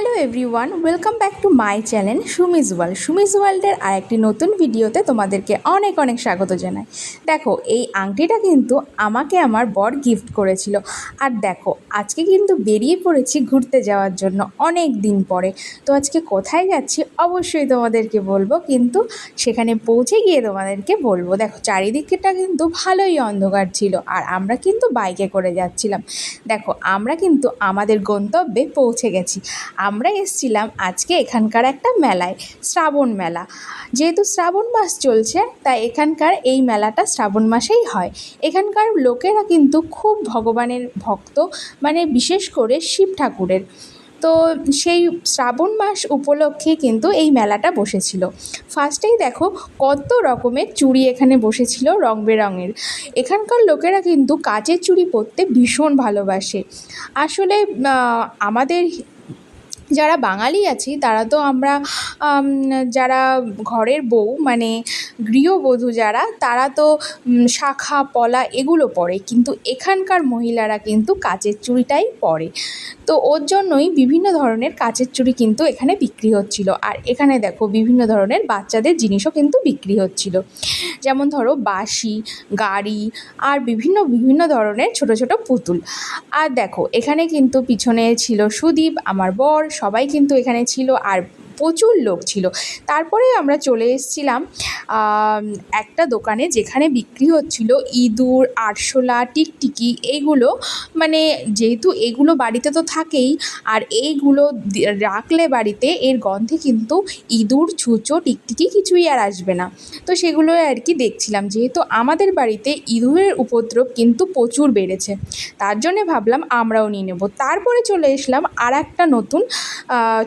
Hello everyone welcome back to my channel Sumi's world সুমিজ ওয়ার্ল্ডের আরেকটি নতুন ভিডিওতে তোমাদেরকে অনেক অনেক স্বাগত জানাই। দেখো, এই আংটিটা কিন্তু আমাকে আমার বর গিফট করেছিল। আর দেখো, আজকে কিন্তু বেরিয়ে পড়েছি ঘুরতে যাওয়ার জন্য অনেক দিন পরে। তো আজকে কোথায় যাচ্ছি অবশ্যই তোমাদেরকে বলব, কিন্তু সেখানে পৌঁছে গিয়ে তোমাদেরকে বলব। দেখো, চারিদিকটা কিন্তু ভালোই অন্ধকার ছিল, আর আমরা কিন্তু বাইকে করে যাচ্ছিলাম। দেখো, আমরা কিন্তু আমাদের গন্তব্যে পৌঁছে গেছি। আমরা এসছিলাম আজকে এখানকার একটা মেলায়, শ্রাবণ মেলা। যেহেতু শ্রাবণ মাস চলছে, তাই এখানকার এই মেলাটা শ্রাবণ মাসেই হয়। এখানকার লোকেরা কিন্তু খুব ভগবানের ভক্ত মানে বিশেষ করে শিব ঠাকুরের। তো সেই শ্রাবণ মাস উপলক্ষে কিন্তু এই মেলাটা বসেছিল। ফার্স্টেই দেখো কত রকমের চুড়ি এখানে বসেছিল রং বেরঙের। এখানকার লোকেরা কিন্তু কাচের চুড়ি পরতে ভীষণ ভালোবাসে। আসলে আমাদের যারা বাঙালি আছি, তারা তো আমরা যারা ঘরের বউ মানে গৃহবধূ যারা, তারা তো শাখা, পলা এগুলো পরে। কিন্তু এখানকার মহিলারা কিন্তু কাচের চুড়িটাই পরে। তো ওর জন্যই বিভিন্ন ধরনের কাচের চুড়ি কিন্তু এখানে বিক্রি হচ্ছিল। আর এখানে দেখো বিভিন্ন ধরনের বাচ্চাদের জিনিসও কিন্তু বিক্রি হচ্ছিল। যেমন ধরো বাঁশি, গাড়ি, আর বিভিন্ন বিভিন্ন ধরনের ছোট ছোট পুতুল। আর দেখো, এখানে কিন্তু পিছনে ছিল সুদীপ, আমার বর সবাই কিন্তু এখানে ছিল আর প্রচুর লোক ছিল। তারপরে আমরা চলে এসেছিলাম একটা দোকানে যেখানে বিক্রি হচ্ছিল ইঁদুর, আরশোলা, টিকটিকি এইগুলো মানে যেহেতু এগুলো বাড়িতে তো থাকেই, আর এইগুলো রাখলে বাড়িতে এর গন্ধে কিন্তু ইঁদুর, ছুঁচো, টিকটিকি কিছুই আর আসবে না। তো সেগুলো আর কি দেখছিলাম, যেহেতু আমাদের বাড়িতে ইঁদুরের উপদ্রব কিন্তু প্রচুর বেড়েছে। তার জন্যে ভাবলাম আমরাও নিয়ে নেব। তারপরে চলে এসলাম আর একটা নতুন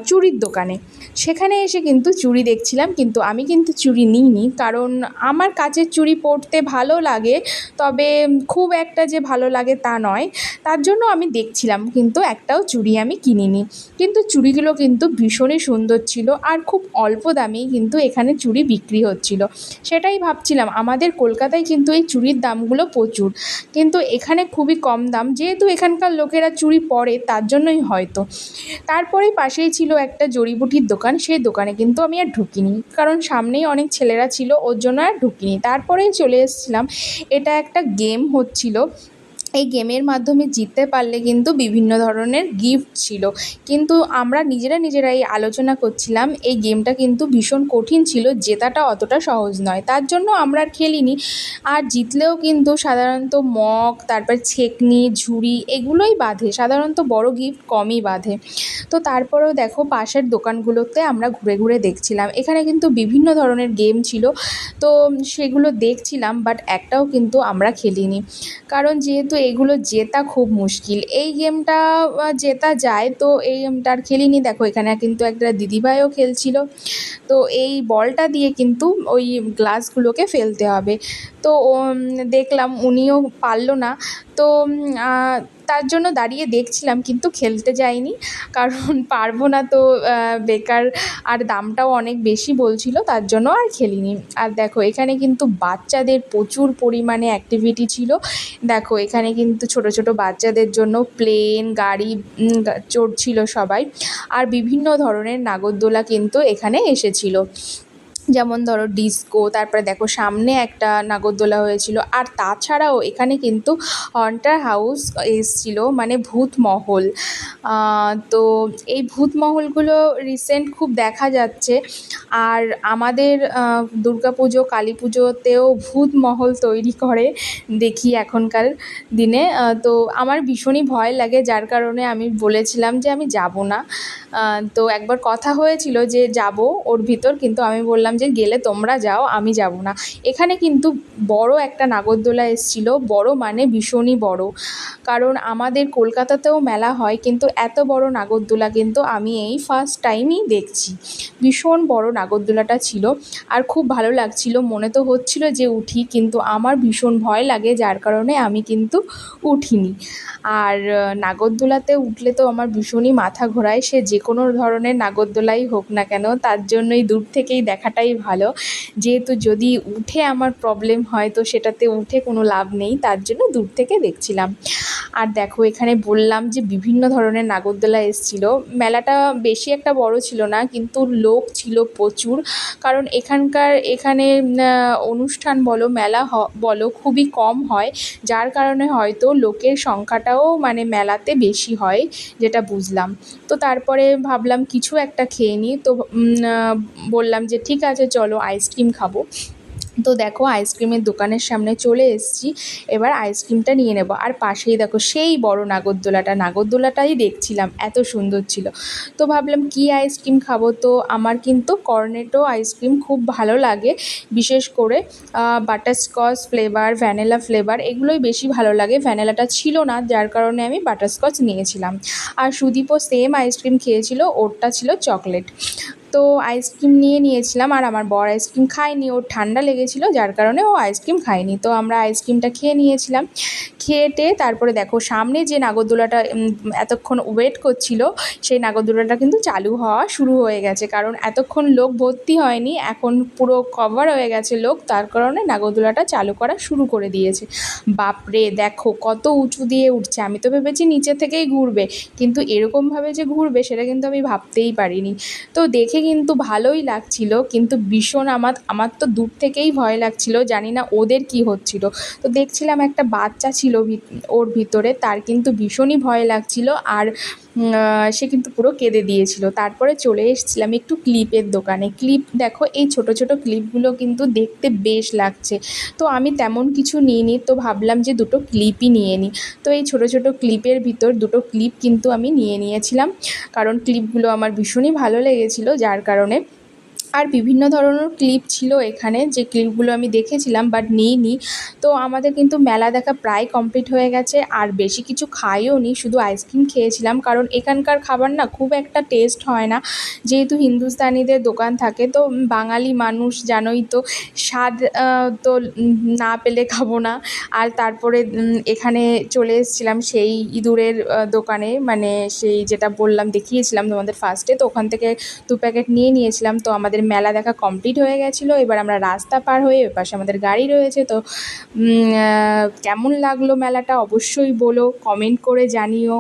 চুড়ির দোকানে। সেখানে এসে কিন্তু চুড়ি দেখছিলাম, কিন্তু আমি কিন্তু চুড়ি নিইনি। কারণ আমার কাচের চুড়ি পরতে ভালো লাগে, তবে খুব একটা যে ভালো লাগে তা নয়। তার জন্য আমি দেখছিলাম, কিন্তু একটাও চুড়ি আমি কিনিনি। কিন্তু চুড়িগুলো কিন্তু ভীষণই সুন্দর ছিল, আর খুব অল্প দামেই কিন্তু এখানে চুড়ি বিক্রি হচ্ছিল। সেটাই ভাবছিলাম, আমাদের কলকাতায় কিন্তু এই চুড়ির দামগুলো প্রচুর। কিন্তু এখানে খুবই কম দাম, যেহেতু এখানকার লোকেরা চুড়ি পরে, তার জন্যই হয়তো। তারপরেই পাশেই ছিল একটা জড়িবুটির দোকান সেই দোকানে কিন্তু আমি আর ঢুকিনি। কারণ সামনেই অনেক ছেলেরা ছিল, ওর জন্য আর ঢুকিনি। তারপরেই চলে এসেছিলাম। এটা একটা গেম হচ্ছিল। এই গেমের মাধ্যমে জিততে পারলে কিন্তু বিভিন্ন ধরনের গিফট ছিল। কিন্তু আমরা নিজেরা নিজেরাই আলোচনা করছিলাম, এই গেমটা কিন্তু ভীষণ কঠিন ছিল, জেতাটা অতটা সহজ নয়। তার জন্য আমরা আর খেলিনি। আর জিতলেও কিন্তু সাধারণত মগ, তারপর ছেকনি, ঝুড়ি এগুলোই বাঁধে। সাধারণত বড় গিফট কমই বাঁধে। তো তারপরেও দেখো পাশের দোকানগুলোতে আমরা ঘুরে ঘুরে দেখছিলাম। এখানে কিন্তু বিভিন্ন ধরনের গেম ছিল। তো সেগুলো দেখছিলাম বাট একটাও কিন্তু আমরা খেলিনি। কারণ যেহেতু এগুলো জেতা খুব মুশকিল। এই গেমটা জেতা যায়, তো এই গেমটা আর খেলিনি। দেখো, এখানে কিন্তু একটা দিদিভাইও খেলছিল। তো এই বলটা দিয়ে কিন্তু ওই গ্লাসগুলোকে ফেলতে হবে। তো দেখলাম উনিও পারল না। তো তার জন্য দাঁড়িয়ে দেখছিলাম, কিন্তু খেলতে যাইনি। কারণ পারব না তো বেকার আর দামটাও অনেক বেশি বলছিল, তার জন্য আর খেলিনি। আর দেখো, এখানে কিন্তু বাচ্চাদের প্রচুর পরিমাণে অ্যাক্টিভিটি ছিল। দেখো, এখানে কিন্তু ছোট ছোট বাচ্চাদের জন্য প্লেন গাড়ি চড়ছিল সবাই। আর বিভিন্ন ধরনের নাগরদোলা কিন্তু এখানে এসেছিল। যেমন ধরো ডিস্কো তারপরে দেখো সামনে একটা নাগরদোলা হয়েছিল। আর তাছাড়াও এখানে কিন্তু হন্টার হাউস এসছিল মানে ভূতমহল। আহ, তো এই ভূতমহলগুলো রিসেন্ট খুব দেখা যাচ্ছে। আর আমাদের দুর্গা পুজো কালী পুজোতেও ভূতমহল তৈরি করে দেখি এখনকার দিনে। তো আমার ভীষণই ভয় লাগে যার কারণে আমি বলেছিলাম যে আমি যাব না। তো একবার কথা হয়েছিল যে যাব ওর ভিতর কিন্তু আমি বললাম যে গেলে তোমরা যাও, আমি যাব না। এখানে কিন্তু বড় একটা নাগরদোলা এসছিল, বড় মানে ভীষণই বড়। কারণ আমাদের কলকাতাতেও মেলা হয়, কিন্তু এত বড় নাগরদোলা কিন্তু আমি এই ফার্স্ট টাইমই দেখছি। ভীষণ বড় নাগরদোলাটা ছিল, আর খুব ভালো লাগছিল। মনে তো হচ্ছিল যে উঠি, কিন্তু আমার ভীষণ ভয় লাগে, যার কারণে আমি কিন্তু উঠিনি। আর নাগরদোলাতে উঠলে তো আমার ভীষণই মাথা ঘোরায়, সে যে কোনো ধরনের নাগরদোলাই হোক না কেন, তার জন্যই দূর থেকেই দেখাটাই থাকাটাই ভালো। যেহেতু যদি উঠে আমার প্রবলেম হয়, তো সেটাতে উঠে কোনো লাভ নেই, তার জন্য দূর থেকে দেখছিলাম। আর দেখো, এখানে বললাম যে বিভিন্ন ধরনের নাগরদোলা এসেছিল। মেলাটা বেশি একটা বড় ছিল না, কিন্তু লোক ছিল প্রচুর। কারণ এখানকার, এখানে অনুষ্ঠান বলো, মেলা বলো খুবই কম হয়। যার কারণে হয়তো লোকের সংখ্যাটাও মানে মেলাতে বেশি হয়, যেটা বুঝলাম। তো তারপরে ভাবলাম কিছু একটা খেয়ে নিই। তো বললাম যে ঠিক আছে চলো আইসক্রিম খাব। তো দেখো আইসক্রিমের দোকানের সামনে চলে এসেছি, এবার আইসক্রিমটা নিয়ে নেব। আর পাশেই দেখো সেই বড় নাগরদোলাটা, নাগরদোলাটাই দেখছিলাম, এত সুন্দর ছিল। তো ভাবলাম কি আইসক্রিম খাব? তো আমার কিন্তু কর্নেটো আইসক্রিম খুব ভালো লাগে, বিশেষ করে বাটারস্কচ ফ্লেভার ভ্যানিলা ফ্লেভার এগুলোই বেশি ভালো লাগে। ভ্যানিলাটা ছিল না, যার কারণে আমি বাটারস্কচ নিয়েছিলাম। আর সুদীপও সেম আইসক্রিম খেয়েছিল, ওরটা ছিল চকলেট তো আইসক্রিম নিয়ে নিয়েছিলাম আর আমার বর আইসক্রিম খায়নি। ওর ঠান্ডা লেগেছিলো, যার কারণে ও আইসক্রিম খায়নি। তো আমরা আইসক্রিমটা খেয়ে নিয়েছিলাম। খেয়ে তারপরে দেখো, সামনে যে নাগরদোলাটা এতক্ষণ ওয়েট করছিল, সেই নাগরদোলাটা কিন্তু চালু হওয়া শুরু হয়ে গেছে। কারণ এতক্ষণ লোক ভর্তি হয়নি, এখন পুরো কভার হয়ে গেছে লোক। তার কারণে নাগরদোলাটা চালু করা শুরু করে দিয়েছে। বাপরে, দেখো কত উঁচু দিয়ে উঠছে। আমি তো ভেবেছি নিচে থেকেই ঘুরবে। কিন্তু এরকমভাবে যে ঘুরবে, সেটা কিন্তু আমি ভাবতেই পারিনি। তো দেখে কিন্তু ভালোই লাগছিল, কিন্তু ভীষণ আমার আমার তো দূর থেকেই ভয় লাগছিল, জানি না ওদের কি হচ্ছিল। তো দেখছিলাম একটা বাচ্চা ছিল ওর ভিতরে, তার কিন্তু ভীষণই ভয় লাগছিল। আর সে কিন্তু পুরো কেঁদে দিয়েছিল। তারপরে চলে এসেছিলাম একটু ক্লিপের দোকানে। ক্লিপ, দেখো, এই ছোট ছোট ক্লিপগুলো কিন্তু দেখতে বেশ লাগছে। তো আমি তেমন কিছু নিইনি, তো ভাবলাম যে দুটো ক্লিপই নিয়ে নিই। তো এই ছোট ছোট ক্লিপের ভিতর দুটো ক্লিপ কিন্তু আমি নিয়ে নিয়েছিলাম। কারণ ক্লিপগুলো আমার ভীষণই ভালো লেগেছিলো, যার কারণে আর বিভিন্ন ধরনের ক্লিপ ছিল এখানে, যে ক্লিপগুলো আমি দেখেছিলাম বাট নিইনি। তো আমাদের কিন্তু মেলা দেখা প্রায় কমপ্লিট হয়ে গেছে, আর বেশি কিছু খাইও নি, শুধু আইসক্রিম খেয়েছিলাম, কারণ এখানকার খাবার না খুব একটা টেস্ট হয় না। যেহেতু হিন্দুস্তানিদের দোকান থাকে, তো বাঙালি মানুষ জানোই তো, স্বাদ তো না পেলে খাব না। আর তারপরে এখানে চলে এসেছিলাম সেই ইঁদুরের দোকানে মানে সেই যেটা বললাম, দেখিয়েছিলাম তোমাদের ফার্স্টে তো ওখান থেকে দু প্যাকেট নিয়ে নিয়েছিলাম। তো আমাদের মেলা দেখা কমপ্লিট হয়ে গেছিল। এবার আমরা রাস্তা পার হয়ে এপাশে আমাদের গাড়ি রয়েছে। তো কেমন লাগল মেলাটা? অবশ্যই বলো কমেন্ট করে জানিও।